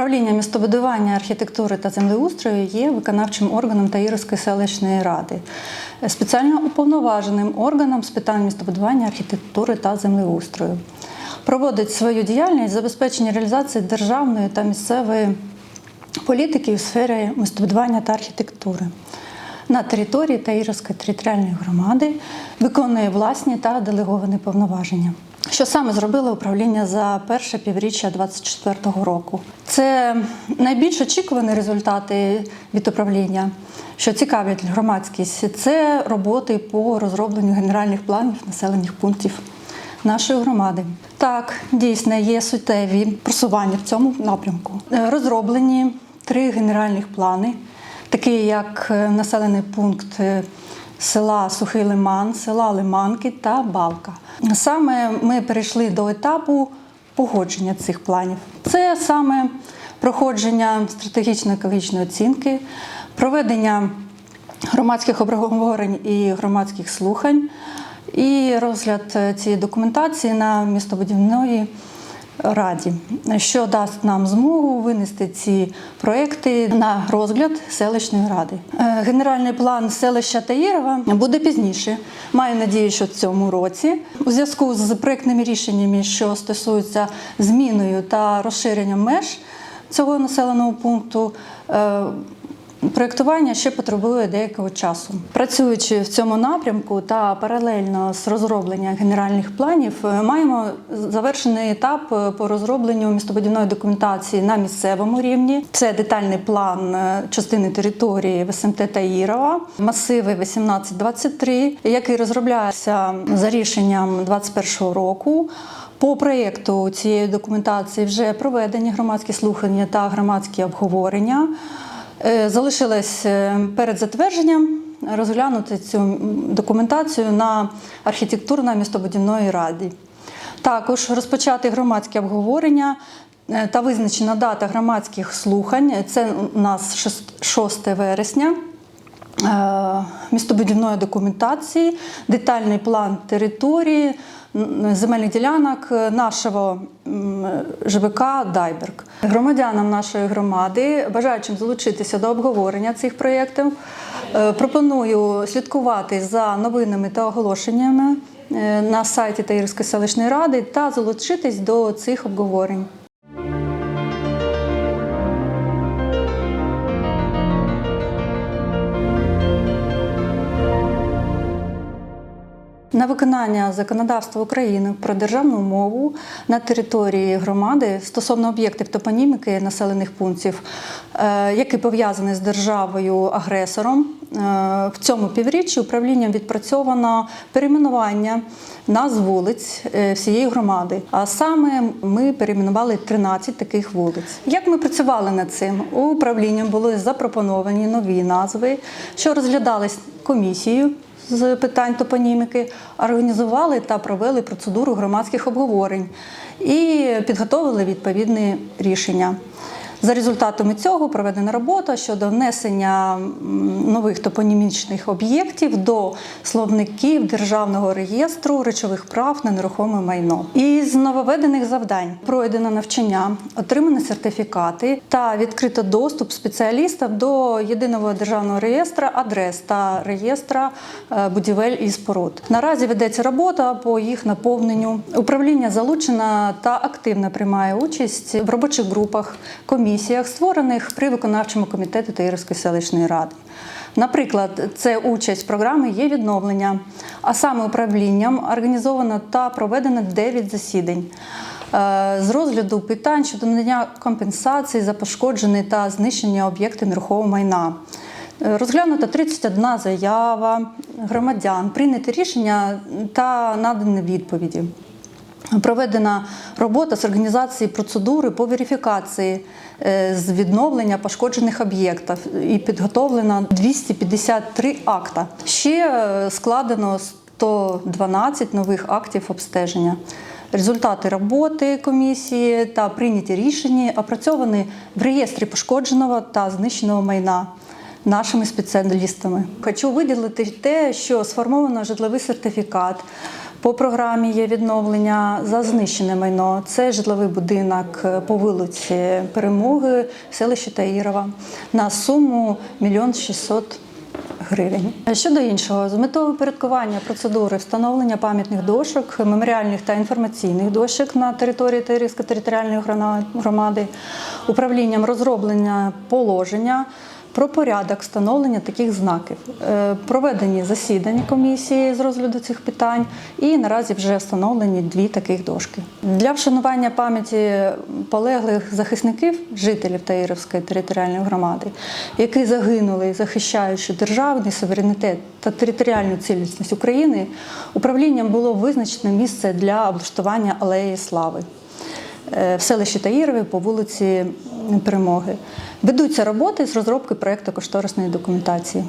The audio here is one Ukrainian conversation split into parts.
Управління містобудування, архітектури та землеустрою є виконавчим органом Таїровської селищної ради, спеціально уповноваженим органом з питань містобудування, архітектури та землеустрою. Проводить свою діяльність забезпечення реалізації державної та місцевої політики у сфері містобудування та архітектури. На території Таїровської територіальної громади виконує власні та делеговані повноваження. Що саме зробило управління за перше півріччя 2024 року? Це найбільш очікувані результати від управління, що цікавлять громадськість. Це роботи по розробленню генеральних планів населених пунктів нашої громади. Так, дійсно є суттєві просування в цьому напрямку. Е, Розроблені три генеральних плани, такі як е, населений пункт е, села Сухий Лиман, села Лиманки та Балка. Саме ми перейшли до етапу погодження цих планів. Це саме проходження стратегічно-екологічної оцінки, проведення громадських обговорень і громадських слухань, і розгляд цієї документації на містобудівної раді, що дасть нам змогу винести ці проекти на розгляд селищної ради. Е, Генеральний план селища Таїрова буде пізніше. Маю надію, що в цьому році у зв'язку з проектними рішеннями, що стосуються зміною та розширенням меж цього населеного пункту. Проєктування ще потребує деякого часу. Працюючи в цьому напрямку та паралельно з розробленням генеральних планів, е, маємо завершений етап е, по розробленню містобудівної документації на місцевому рівні. Це детальний план е, частини території в СМТ Таїрова, масиви 1823, який розроблявся за рішенням 2021 року. По проєкту цієї документації вже проведені громадські слухання та громадські обговорення. Е, Залишилось е, перед затвердженням розглянути цю документацію на архітектурно-містобудівної раді. Також розпочати громадське обговорення е, та визначена дата громадських слухань. Це у нас 6 6 вересня. Містобудівної документації, детальний план території, земельних ділянок е, нашого ЖВК Дайберг. Громадянам нашої громади, бажаючим залучитися до обговорення цих проєктів, е, пропоную слідкувати за новинами та оголошеннями е, на сайті Таїрської селищної ради та залучитись до цих обговорень. На виконання законодавства України про державну мову на території громади стосовно об'єктів топоніміки населених пунктів, е, які пов'язані з державою-агресором, е, в цьому півріччі управлінням відпрацьовано перейменування назв вулиць е, всієї громади. А саме ми перейменували 13 таких вулиць. Як ми працювали над цим? Управлінням були запропоновані нові назви, що розглядались комісією з питань топоніміки, організували та провели процедуру громадських обговорень і підготовили відповідні рішення. За результатами цього проведена робота щодо внесення нових топонімічних об'єктів до словників Державного реєстру речових прав на нерухоме майно. Із нововведених завдань пройдено навчання, отримані сертифікати та відкрито доступ спеціалістів до єдиного державного реєстра адрес та реєстра е, будівель і споруд. Наразі ведеться робота по їх наповненню. Управління залучено та активно приймає участь в робочих групах, комісіях, створених при виконавчому комітеті Таїрської селищної ради. Наприклад, це участь в програмі є відновлення, а саме управлінням організовано та проведено 9 засідань. е, З розгляду питань щодо надання компенсації за пошкоджені та знищення об'єкти нерухомого майна. Е, Розглянуто 31 заява громадян, прийняті рішення та надані відповіді. Проведена робота з організації процедури по верифікації е, з відновлення пошкоджених об'єктів і підготовлено 253 акта. Ще е, складено 112 нових актів обстеження. Результати роботи комісії та прийняті рішення опрацьовані в реєстрі пошкодженого та знищеного майна нашими спеціалістами. Хочу виділити те, що сформовано житловий сертифікат По програмі є відновлення за знищене майно. Це житловий будинок по вулиці Перемоги в селищі Таїрова на суму 1 600 гривень. Щодо іншого, з метою упорядкування процедури встановлення пам'ятних дошок, меморіальних та інформаційних дошок на території Таїрівської територіальної громади, управлінням розроблення положення. Про порядок встановлення таких знаків Е, проведені засідання комісії з розгляду цих питань, і наразі вже встановлені дві таких дошки. Для вшанування пам'яті полеглих захисників, жителів Таїровської територіальної громади, які загинули, захищаючи державний суверенітет та територіальну цілісність України, управлінням було визначено місце для облаштування алеї слави е, в селищі Таїрові по вулиці Перемоги. Ведуться роботи з розробки проєкту кошторисної документації.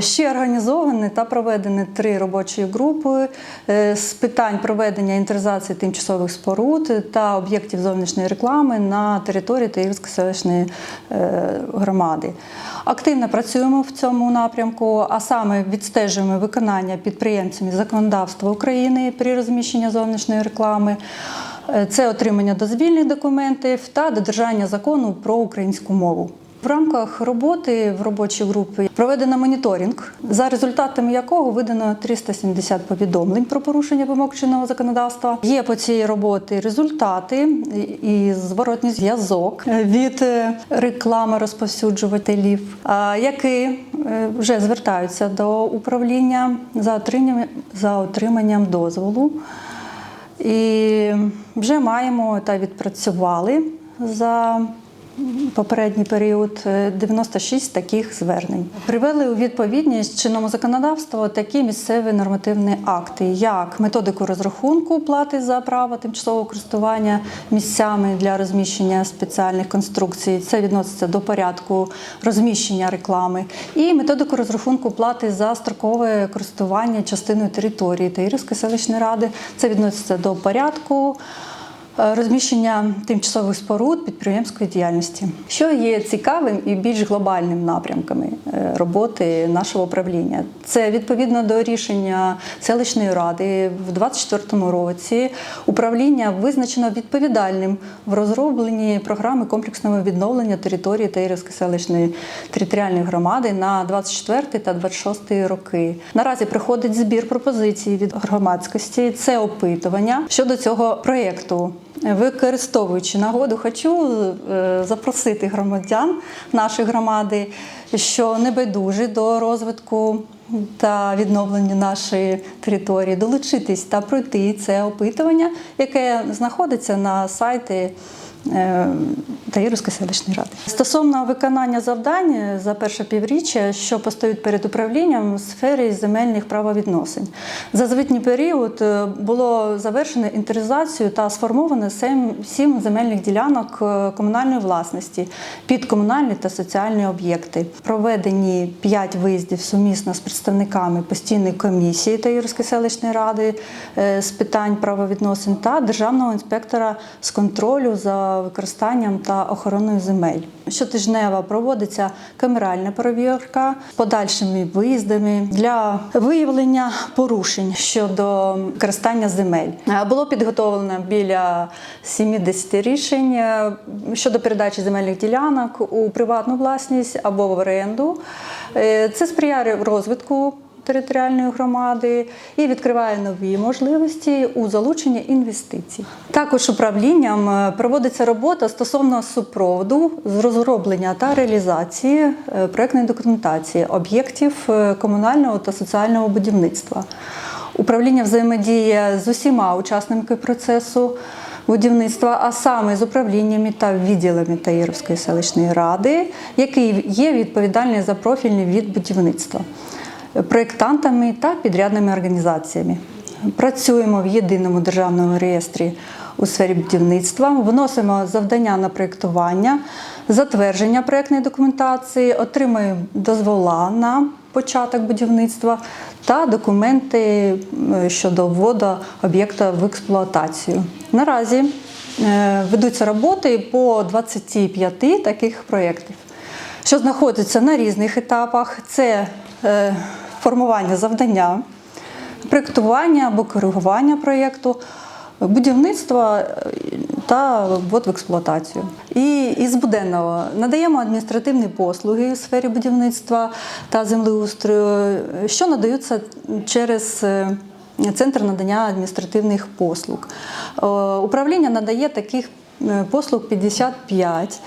Ще організовані та проведені три робочі групи е, з питань проведення інвентаризації тимчасових споруд та об'єктів зовнішньої реклами на території Таїрської селищної е, громади. Активно працюємо в цьому напрямку, а саме відстежуємо виконання підприємцями законодавства України при розміщенні зовнішньої реклами. Е, Це отримання дозвільних документів та додержання закону про українську мову. В рамках роботи в робочій групі проведено моніторинг, за результатами якого видано 370 повідомлень про порушення вимог чинного законодавства. Є по цій роботі результати і зворотній зв'язок від е, реклами розповсюджувателів, які е, вже звертаються до управління за отриманням, за отриманням дозволу. І вже маємо та відпрацювали за попередній період е, 96 таких звернень. Привели у відповідність чинному законодавству такі місцеві нормативні акти, як методику розрахунку плати за право тимчасового користування місцями для розміщення спеціальних конструкцій. Це відноситься до порядку розміщення реклами, і методику розрахунку плати за строкове користування частиною території Таїрівської селищної ради. Це відноситься до порядку. Е, Розміщення тимчасових споруд підприємської діяльності, що є цікавим і більш глобальним напрямками е, роботи нашого управління, це відповідно до рішення селищної ради в 2024 році. Управління визначено відповідальним в розробленні програми комплексного відновлення території Таїрівської селищної територіальної громади на 24 та 26 роки. Наразі приходить збір пропозицій від громадськості. Це опитування щодо цього проєкту. Використовуючи нагоду, хочу е, запросити громадян нашої громади, що небайдужі до розвитку та відновлення нашої території, долучитись та пройти це опитування, яке знаходиться на сайті. Е, Таїрської селищної ради стосовно виконання завдань за перше півріччя, що постають перед управлінням у сфері земельних правовідносин. За звітній період е, було завершено інвентаризацію та сформовано сем- сім земельних ділянок е, комунальної власності під комунальні та соціальні об'єкти. Проведені п'ять виїздів сумісно з представниками постійної комісії Таїрської селищної ради з питань правовідносин та державного інспектора з контролю за використанням та охороною земель. Щотижнево проводиться камеральна перевірка з подальшими виїздами для виявлення порушень щодо використання земель. Було підготовлено біля 70 рішень е, щодо передачі земельних ділянок у приватну власність або в оренду. Е, Це сприяє розвитку територіальної громади і відкриває нові можливості у залученні інвестицій. Також управлінням е, проводиться робота стосовно супроводу з розроблення та реалізації е, проектної документації об'єктів е, комунального та соціального будівництва. Управління взаємодіє з усіма учасниками процесу будівництва, а саме з управліннями та відділами Таїровської селищної ради, які є відповідальні за профільний від будівництва проєктантами та підрядними організаціями. Працюємо в єдиному державному реєстрі у сфері будівництва, вносимо завдання на проєктування, затвердження проєктної документації, отримуємо дозвола на початок будівництва та документи е, щодо вводу об'єкта в експлуатацію. Наразі е, ведуться роботи по 25 таких проєктів, що знаходяться на різних етапах. Це е, формування завдання, проєктування або коригування проєкту, будівництво е, та ввод в експлуатацію. І із буденного надаємо адміністративні послуги у сфері будівництва та землеустрою, що надаються через е, центр надання адміністративних послуг. Е, Управління надає таких послуг 55.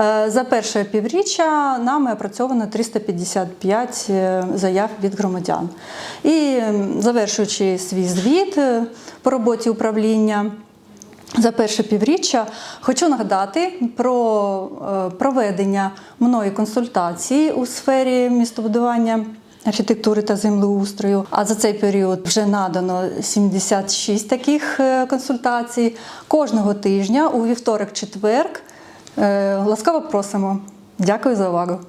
Е, За перше півріччя нами опрацьовано 355 е, заяв від громадян. І завершуючи свій звіт е, по роботі управління. За перше півріччя хочу нагадати про е, проведення мною консультацій у сфері містобудування. Архітектури та землеустрою. А за цей період вже надано 76 таких е, консультацій. Кожного тижня у вівторок-четверг. Е, Ласкаво просимо. Дякую за увагу.